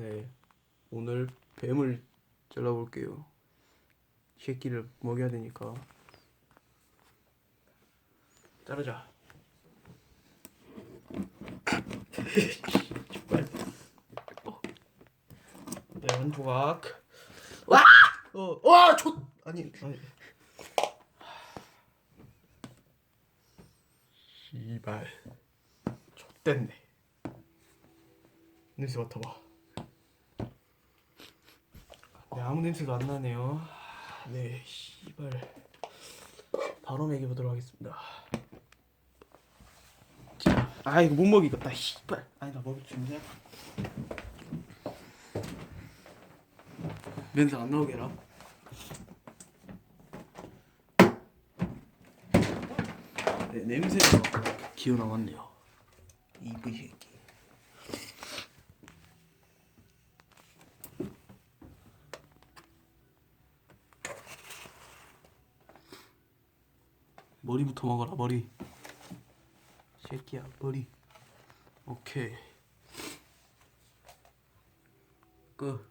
네, 오늘 뱀을 잘라볼게요. 새끼를 먹여야 되니까. 자르자. 네, 한 조각. 와! 어, 와, 초 아니, 아니. 이발. 좆됐네. 냄새 맡아봐. 네, 아무 냄새도 안 나네요. 네, 씨발. 바로 먹여보도록 하겠습니다. 자, 아 이거 못 먹이겠다. 씨발. 아니 나 먹을 수 있냐? 냄새 안 나오게 해라. 네, 냄새가 기어 나왔네요. 이브 새끼. 머리부터 먹어라 머리. 새끼야 머리. 오케이. 끝.